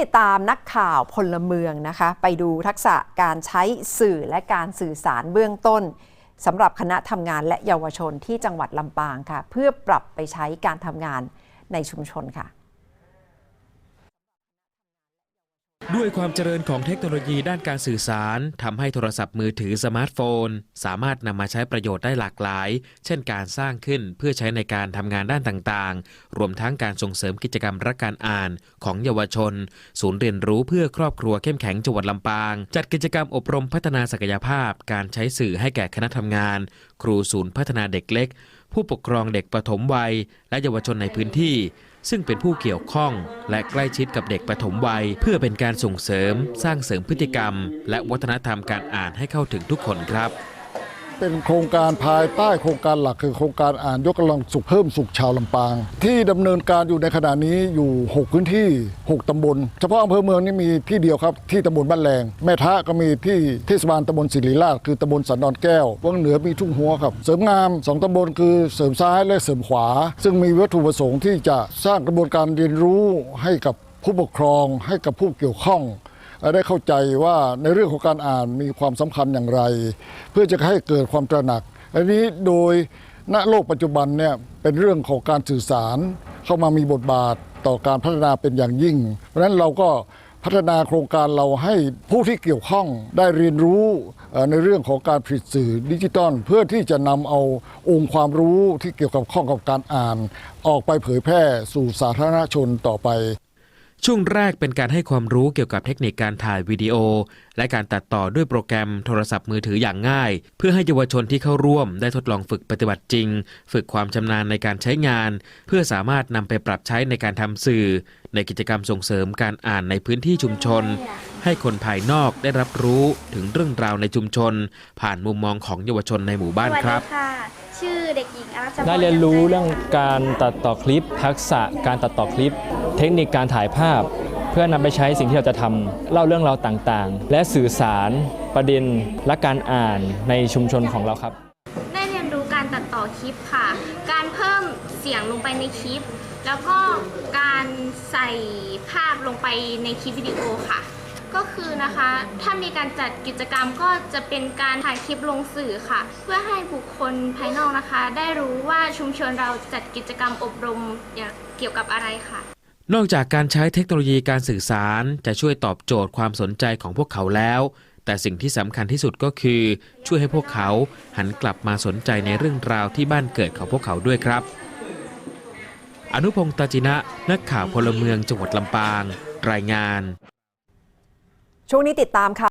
ติดตามนักข่าวพลเมืองนะคะ ไปดูทักษะการใช้สื่อและการสื่อสารเบื้องต้นสำหรับคณะทำงานและเยาวชนที่จังหวัดลำปางค่ะ เพื่อปรับไปใช้การทำงานในชุมชนค่ะ ด้วยความเจริญของเทคโนโลยีด้านการสื่อสารทำให้โทรศัพท์มือถือสมาร์ทโฟน สามารถนำมาใช้ประโยชน์ได้หลากหลาย เช่นการสร้างขึ้นเพื่อใช้ในการทำงานด้านต่างๆ รวมทั้งการส่งเสริมกิจกรรมรักการอ่านของเยาวชน ศูนย์เรียนรู้เพื่อครอบครัวเข้มแข็งจังหวัดลำปาง จัดกิจกรรมอบรมพัฒนาศักยภาพ การใช้สื่อให้แก่คณะทำงาน ครูศูนย์พัฒนาเด็กเล็ก ผู้ปกครองเด็กปฐมวัย และเยาวชนในพื้นที่ ซึ่งเป็นผู้เกี่ยวข้อง และใกล้ชิดกับเด็กปฐมวัย เพื่อเป็นการส่งเสริม สร้างเสริมพฤติกรรม และวัฒนธรรมการอ่านให้เข้าถึงทุกคนครับ เป็นโครงการภายใต้โครงการหลักคือโครงการอ่านยกกำลังสุขเพิ่มสุขชาวลำปาง ที่ดำเนินการอยู่ในขณะนี้อยู่ 6 พื้นที่ 6 ตำบล เฉพาะอำเภอเมืองนี่มีที่เดียวครับที่ตำบลบ้านแรงแม่ทะก็มีที่เทศบาลตำบลศิริราชคือตำบลสันดอนแก้ววังเหนือมีทุ่งหัวครับเสริมงาม2ตำบลคือเสริมซ้ายและเสริมขวา ซึ่งมีวัตถุประสงค์ที่จะสร้างกระบวนการเรียนรู้ให้กับผู้ปกครองให้กับผู้เกี่ยวข้อง ได้เข้าใจว่าในเรื่องของการอ่านมีความสำคัญอย่างไร เพื่อจะให้เกิดความตระหนัก อันนี้โดยณโลกปัจจุบันเนี่ยเป็นเรื่องของการสื่อสาร เข้ามามีบทบาทต่อการพัฒนาเป็นอย่างยิ่ง เพราะฉะนั้นเราก็พัฒนาโครงการเราให้ผู้ที่เกี่ยวข้องได้เรียนรู้ในเรื่องของการผลิตสื่อดิจิตอลเพื่อที่จะนำเอาองค์ความรู้ที่เกี่ยวกับข้องกับการอ่าน ออกไปเผยแพร่สู่สาธารณชนต่อไป ช่วงแรกเป็นการให้ความรู้เกี่ยวกับเทคนิคการถ่ายวิดีโอ และการตัดต่อด้วยโปรแกรมโทรศัพท์มือถืออย่างง่าย เพื่อให้เยาวชนที่เข้าร่วมได้ทดลองฝึกปฏิบัติจริง ฝึกความชำนาญในการใช้งาน เพื่อสามารถนำไปปรับใช้ในการทำสื่อ ในกิจกรรมส่งเสริมการอ่านในพื้นที่ชุมชน ให้คนภายนอกได้รับรู้ถึงเรื่องราวในชุมชน ผ่านมุมมองของเยาวชนในหมู่บ้านครับสวัสดีค่ะชื่อเด็กหญิงอรัชพรได้เรียนรู้เรื่องการตัดต่อคลิป ทักษะการตัดต่อคลิป เทคนิคการถ่ายภาพ เพื่อนำไปใช้สิ่งที่เราจะทำเล่าเรื่องราวต่างๆ และสื่อสารประเด็นและการอ่านในชุมชนของเราครับ ได้เรียนรู้การตัดต่อคลิปค่ะ การเพิ่มเสียงลงไปในคลิป แล้วก็การใส่ภาพลงไปในคลิปวิดีโอค่ะ ก็คือนะคะ ถ้ามีการจัดกิจกรรมก็จะเป็นการถ่ายคลิปลงสื่อค่ะ เพื่อให้บุคคลภายนอกนะคะ ได้รู้ว่าชุมชนเราจัดกิจกรรมอบรมเกี่ยวกับอะไรค่ะ นอกจากการใช้เทคโนโลยีการสื่อสารจะช่วยตอบโจทย์ความสนใจของพวกเขาแล้ว แต่สิ่งที่สำคัญที่สุดก็คือ ช่วยให้พวกเขาหันกลับมาสนใจในเรื่องราวที่บ้านเกิดของพวกเขาด้วยครับ อนุพงศ์ตาจินะ นักข่าวพลเมืองจังหวัดลำปาง รายงาน ช่วงนี้ติดตามค่ะ